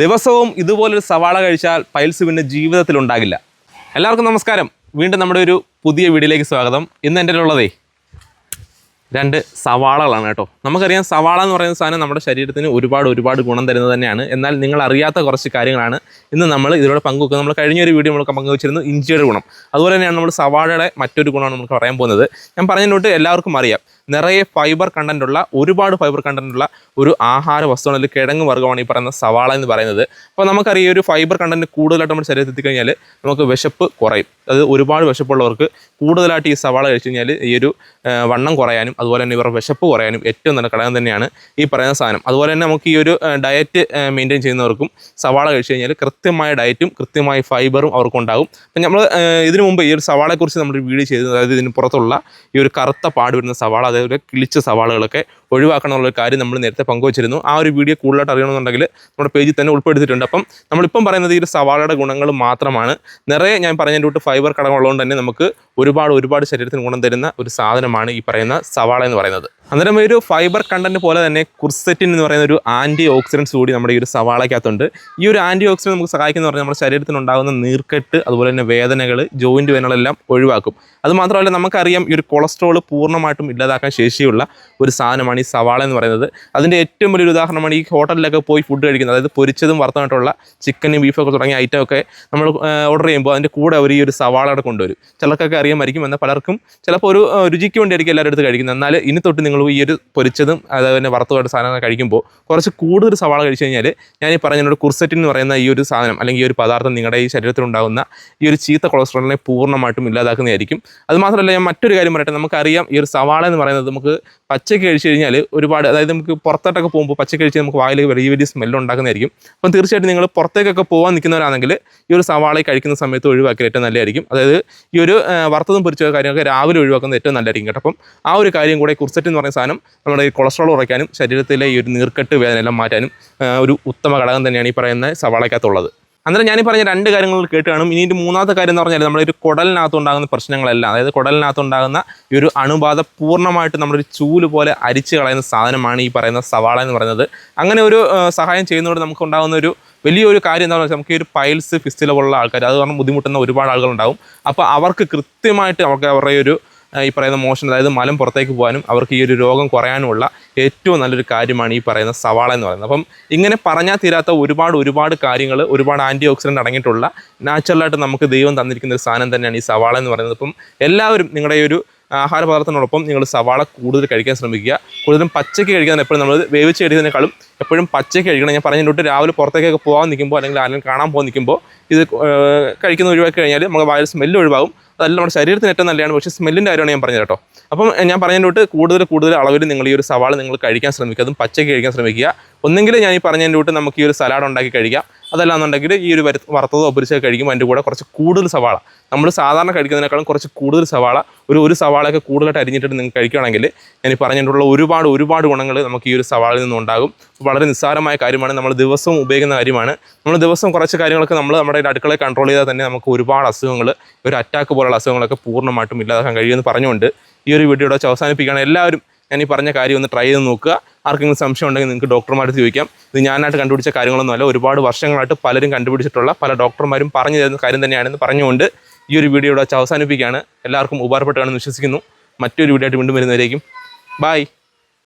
ദിവസവും ഇതുപോലൊരു സവാള കഴിച്ചാൽ പൈൽസ് പിന്നെ ജീവിതത്തിൽ ഉണ്ടാകില്ല. എല്ലാവർക്കും നമസ്കാരം. വീണ്ടും നമ്മുടെ ഒരു പുതിയ വീഡിയോയിലേക്ക് സ്വാഗതം. ഇന്ന് എന്റെ ഉള്ളതേ രണ്ട് സവാളകളാണ് കേട്ടോ. നമുക്കറിയാം സവാള എന്ന് പറയുന്ന സാധനം നമ്മുടെ ശരീരത്തിന് ഒരുപാട് ഒരുപാട് ഗുണം തരുന്നത് തന്നെയാണ്. എന്നാൽ നിങ്ങൾ അറിയാത്ത കുറച്ച് കാര്യങ്ങളാണ് ഇന്ന് നമ്മൾ ഇതിലൂടെ പങ്കുവെക്കുന്നത്. നമ്മൾ കഴിഞ്ഞ ഒരു വീഡിയോ നമ്മൾ പങ്കുവച്ചിരുന്നു ഇഞ്ചിയുടെ ഗുണം. അതുപോലെ തന്നെയാണ് നമ്മൾ സവാളയുടെ മറ്റൊരു ഗുണമാണ് നമുക്ക് പറയാൻ പോകുന്നത്. ഞാൻ പറഞ്ഞതിനോട്ട് എല്ലാവർക്കും അറിയാം. നിറയെ ഫൈബർ കണ്ടന്റ് ഉള്ള ഒരുപാട് ഫൈബർ കണ്ടന്റ് ഉള്ള ഒരു ആഹാര വസ്തുവാണ്. അതിൽ കിഴങ്ങ് വർഗമാണ് ഈ പറയുന്ന സവാള എന്ന് പറയുന്നത്. അപ്പോൾ നമുക്കറിയാം ഒരു ഫൈബർ കണ്ടന്റ് കൂടുതലായിട്ട് നമ്മുടെ ശരീരത്തിൽ എത്തിക്കഴിഞ്ഞാൽ നമുക്ക് വിശപ്പ് കുറയും. അത് ഒരുപാട് വിശപ്പുള്ളവർക്ക് കൂടുതലായിട്ട് ഈ സവാള കഴിച്ചു കഴിഞ്ഞാൽ ഈ ഒരു വണ്ണം കുറയാനും അതുപോലെ തന്നെ ഇവരുടെ വിശപ്പ് കുറയാനും ഏറ്റവും നല്ല ഘടകം തന്നെയാണ് ഈ പറയുന്ന സാധനം. അതുപോലെ തന്നെ നമുക്ക് ഈ ഒരു ഡയറ്റ് മെയിന്റെയിൻ ചെയ്യുന്നവർക്കും സവാള കഴിച്ചു കഴിഞ്ഞാൽ കൃത്യമായ ഡയറ്റും കൃത്യമായ ഫൈബറും അവർക്കുണ്ടാകും അപ്പം നമ്മൾ ഇതിനു മുമ്പ് ഈ ഒരു സവാളയെക്കുറിച്ച് നമ്മൾ വീഡിയോ ചെയ്തത് അതായത് ഇതിന് പുറത്തുള്ള ഈ ഒരു കറുത്ത പാട് വരുന്ന സവാള അതേപോലെ കിളിച്ച സവാളകളൊക്കെ ഒഴിവാക്കണം ഒരു കാര്യം നമ്മൾ നേരത്തെ പങ്കുവച്ചിരുന്നു. ആ ഒരു വീഡിയോ കൂടുതലായിട്ട് അറിയണമെന്നുണ്ടെങ്കിൽ നമ്മുടെ പേജിൽ തന്നെ ഉൾപ്പെടുത്തിയിട്ടുണ്ട്. അപ്പം നമ്മളിപ്പം പറയുന്നത് ഈ ഒരു സവാളയുടെ ഗുണങ്ങൾ മാത്രമാണ്. നിറയെ ഞാൻ പറഞ്ഞതിന്റെ കൂട്ട് ഫൈബർ ഘടകമുള്ളതുകൊണ്ട് തന്നെ നമുക്ക് ഒരുപാട് ഒരുപാട് ശരീരത്തിന് ഗുണം തരുന്ന ഒരു സാധനമാണ് ഈ പറയുന്ന സവാള എന്ന് പറയുന്നത്. അന്നേരം ഒരു ഫൈബർ കണ്ടന്റ് പോലെ തന്നെ കുർസെറ്റിൻ എന്ന് പറയുന്ന ഒരു ആന്റി ഓക്സിഡൻസ് കൂടി നമ്മുടെ ഈ ഒരു സവാളയ്ക്കകത്തുണ്ട്. ഈ ഒരു ആന്റി ഓക്സിഡന്റ് നമുക്ക് സഹായിക്കുന്ന പറഞ്ഞാൽ നമ്മുടെ ശരീരത്തിന് ഉണ്ടാകുന്ന നീർക്കെട്ട് അതുപോലെ തന്നെ വേദനകൾ ജോയിന്റ് വേദനകളെല്ലാം ഒഴിവാക്കും. അതുമാത്രമല്ല നമുക്കറിയാം ഈ ഒരു കൊളസ്ട്രോൾ പൂർണമായിട്ടും ഇല്ലാതാക്കാൻ ശേഷിയുള്ള ഒരു സാധനമാണ് സവാള എന്ന് പറയുന്നത്. അതിന്റെ ഏറ്റവും വലിയൊരു ഉദാഹരണമാണ് ഈ ഹോട്ടലിലൊക്കെ പോയി ഫുഡ് കഴിക്കുന്നത്. അതായത് പൊരിച്ചതും വറുത്തതായിട്ടുള്ള ചിക്കനും ബീഫൊക്കെ തുടങ്ങിയ ഐറ്റം ഒക്കെ നമ്മൾ ഓർഡർ ചെയ്യുമ്പോൾ അതിന്റെ കൂടെ അവർ ഈ ഒരു സവാള സവാളയുടെ കൊണ്ടുവരും. ചിലർക്കൊക്കെ അറിയാമായിരിക്കും എന്നാൽ പലർക്കും ചിലപ്പോൾ ഒരു രുചിക്ക് വേണ്ടിയായിരിക്കും എല്ലാവരും അടുത്ത് കഴിക്കുന്നത്. എന്നാൽ ഇനി തൊട്ട് നിങ്ങൾ ഈ ഒരു പൊരിച്ചതും അതുപോലെ തന്നെ വറുത്തതായിട്ട് സാധനങ്ങൾ കഴിക്കുമ്പോൾ കുറച്ച് കൂടുതൽ സവാള കഴിച്ചു കഴിഞ്ഞാൽ ഞാൻ ഈ പറഞ്ഞ കുർസെറ്റിൻ എന്ന് പറയുന്ന ഈ ഒരു സാധനം അല്ലെങ്കിൽ ഈ ഒരു പദാർത്ഥം നിങ്ങളുടെ ഈ ശരീരത്തിലുണ്ടാകുന്ന ഈ ഒരു ചീത്ത കൊളസ്ട്രോളിനെ പൂർണമായിട്ടും ഇല്ലാതാക്കുന്നതായിരിക്കും. അത് മാത്രമല്ല ഞാൻ മറ്റൊരു കാര്യം പറയട്ടെ. നമുക്കറിയാം ഈ ഒരു സവാള എന്ന് പറയുന്നത് നമുക്ക് പച്ചയ്ക്ക് കഴിച്ചു ഒരുപാട് അതായത് നമുക്ക് പുറത്തോട്ടൊക്കെ പോകുമ്പോൾ പച്ച കഴിച്ച് നമുക്ക് വായിൽ വലിയ വലിയ സ്മെല്ല് ഉണ്ടാക്കുന്നതായിരിക്കും. അപ്പം തീർച്ചയായിട്ടും നിങ്ങൾ പുറത്തേക്കൊക്കെ പോകാൻ നിൽക്കുന്നവരാണെങ്കിൽ ഈ ഒരു സവാള കഴിക്കുന്ന സമയത്ത് ഒഴിവാക്കിയാൽ ഏറ്റവും നല്ലതായിരിക്കും. അതായത് ഈ ഒരു വറുത്തതും പൊരിച്ച കാര്യങ്ങളൊക്കെ രാവിലെ ഒഴിവാക്കുന്നത് ഏറ്റവും നല്ലതായിരിക്കും കേട്ടോ. അപ്പം ആ ഒരു കാര്യം കൂടെ കുർസെറ്റ് എന്ന് പറയുന്ന സാധനം നമ്മുടെ ഈ കൊളസ്ട്രോൾ കുറയ്ക്കാനും ശരീരത്തിലെ ഈ ഒരു നീർക്കെട്ട് വേദന എല്ലാം മാറ്റാനും ഒരു ഉത്തമ ഘടകം തന്നെയാണ് ഈ പറയുന്ന സവാളയ്ക്കകത്തുള്ളത്. അന്നേരം ഞാൻ പറഞ്ഞ രണ്ട് കാര്യങ്ങൾ കേട്ട് കാണും. ഇനി ഒരു മൂന്നാമത്തെ കാര്യം എന്ന് പറഞ്ഞാൽ നമ്മളൊരു കുടലിനകത്ത് ഉണ്ടാകുന്ന പ്രശ്നങ്ങളെല്ലാം അതായത് കുടലിനകത്ത് ഉണ്ടാകുന്ന ഈ ഒരു അണുബാധ പൂർണമായിട്ട് നമ്മളൊരു ചൂൽ പോലെ അരിച്ച് കളയുന്ന സാധനമാണ് ഈ പറയുന്ന സവാള എന്ന് പറയുന്നത്. അങ്ങനെ ഒരു സഹായം ചെയ്യുന്നതോടെ നമുക്ക് ഉണ്ടാകുന്ന ഒരു വലിയൊരു കാര്യം എന്താണെന്ന് വെച്ചാൽ നമുക്ക് ഈ ഒരു പൈൽസ് ഫിസ്റ്റിലുള്ള ആൾക്കാർ അത് കാരണം ബുദ്ധിമുട്ടുന്ന ഒരുപാട് ആളുകളുണ്ടാവും അപ്പോൾ അവർക്ക് കൃത്യമായിട്ട് അവർക്ക് അവരുടെ ഒരു ഈ പറയുന്ന മോഷൻ അതായത് മലം പുറത്തേക്ക് പോകാനും അവർക്ക് ഈ ഒരു രോഗം കുറയാനുമുള്ള ഏറ്റവും നല്ലൊരു കാര്യമാണ് ഈ പറയുന്ന സവാള എന്ന് പറയുന്നത്. അപ്പം ഇങ്ങനെ പറഞ്ഞാൽ തീരാത്ത ഒരുപാട് ഒരുപാട് കാര്യങ്ങൾ ഒരുപാട് ആന്റി ഓക്സിഡന്റ് അടങ്ങിയിട്ടുള്ള നാച്ചുറലായിട്ട് നമുക്ക് ദൈവം തന്നിരിക്കുന്ന ഒരു സാധനം തന്നെയാണ് ഈ സവാള എന്ന് പറയുന്നത്. അപ്പം എല്ലാവരും നിങ്ങളുടെ ഈ ഒരു ആഹാര പദാർത്ഥത്തിനോടൊപ്പം നിങ്ങൾ സവാള കൂടുതൽ കഴിക്കാൻ ശ്രമിക്കുക. കൂടുതലും പച്ചയ്ക്ക് കഴിക്കാൻ എപ്പോഴും നമ്മൾ വേവിച്ച് കഴിക്കുന്നതിനേക്കാളും എപ്പോഴും പച്ചയ്ക്ക് കഴിക്കണം. ഞാൻ പറഞ്ഞിട്ട് രാവിലെ പുറത്തേക്കൊക്കെ പോകാൻ നിൽക്കുമ്പോൾ അല്ലെങ്കിൽ ആരെങ്കിലും കാണാൻ പോകാൻ നിൽക്കുമ്പോൾ ഇത് കഴിക്കുന്ന ഒഴിവാക്കി കഴിഞ്ഞാൽ നമുക്ക് വായിൽ സ്മെല്ല് ഒഴിവാകും. അതല്ല നമ്മുടെ ശരീരത്തിന് ഏറ്റവും നല്ലതാണ്. പക്ഷേ സ്മെല്ലിന്റെ കാര്യമാണ് ഞാൻ പറഞ്ഞത് കേട്ടോ. അപ്പം ഞാൻ പറഞ്ഞതിന്റെ കൂടുതൽ കൂടുതൽ അളവിൽ നിങ്ങൾ ഈ ഒരു സവാള നിങ്ങൾ കഴിക്കാൻ ശ്രമിക്കുക. അതും പച്ചയ്ക്ക് കഴിക്കാൻ ശ്രമിക്കുക. ഒന്നെങ്കിൽ ഞാൻ ഈ പറഞ്ഞതിന്റെ തൊട്ട് നമുക്ക് ഈ ഒരു സലാഡ് ഉണ്ടാക്കി കഴിക്കാം. അതല്ലാന്നുണ്ടെങ്കിൽ ഈ ഒരു വര- വറുത്തതോ പൊരിച്ചോ കഴിക്കുമ്പോൾ അതിന്റെ കൂടെ കുറച്ച് കൂടുതൽ സവാള. നമ്മൾ സാധാരണ കഴിക്കുന്നതിനേക്കാളും കുറച്ച് കൂടുതൽ സവാള ഒരു ഒരു സവാളയൊക്കെ കൂടുതലായിട്ട് അരിഞ്ഞിട്ട് നിങ്ങൾ കഴിക്കുകയാണെങ്കിൽ ഞാൻ പറഞ്ഞിട്ടുള്ള ഒരുപാട് ഒരുപാട് ഗുണങ്ങൾ നമുക്ക് ഈ ഒരു സവാളയിൽ നിന്നും ഉണ്ടാകും വളരെ നിസ്സാരമായ കാര്യമാണ്. നമ്മൾ ദിവസവും ഉപയോഗിക്കുന്ന കാര്യമാണ്. നമ്മൾ ദിവസം കുറച്ച് കാര്യങ്ങളൊക്കെ നമ്മൾ നമ്മുടെ അടുക്കളയെ കൺട്രോൾ ചെയ്താൽ തന്നെ നമുക്ക് ഒരുപാട് അസുഖങ്ങൾ ഒരു അറ്റാക്ക് പോലുള്ള അസുഖങ്ങളൊക്കെ പൂർണമായിട്ടും ഇല്ലാതാക്കാൻ കഴിയുമെന്ന് പറഞ്ഞുകൊണ്ട് ഈ ഒരു വീഡിയോ ഇവിടെ അവസാനിപ്പിക്കുകയാണ്. എല്ലാവരും ഞാൻ ഈ പറഞ്ഞ കാര്യം ഒന്ന് ട്രൈ ചെയ്ത് നോക്കുക. ആർക്കെങ്കിലും സംശയം ഉണ്ടെങ്കിൽ നിങ്ങൾക്ക് ഡോക്ടർമാരുടെ ചോദിക്കാം. ഇത് ഞാനായിട്ട് കണ്ടുപിടിച്ച കാര്യങ്ങളൊന്നുമല്ല. ഒരുപാട് വർഷങ്ങളായിട്ട് പലരും കണ്ടുപിടിച്ചിട്ടുള്ള പല ഡോക്ടർമാരും പറഞ്ഞു തരുന്ന കാര്യം തന്നെയാണെന്ന് പറഞ്ഞുകൊണ്ട് ഈ ഒരു വീഡിയോ ഇവിടെ അവസാനിപ്പിക്കുകയാണ്. എല്ലാവർക്കും ഉപകാരപ്പെട്ടാണെന്ന് വിശ്വസിക്കുന്നു. മറ്റൊരു വീഡിയോ ആയിട്ട് വീണ്ടും വരുന്നവരേക്കും. ബായ്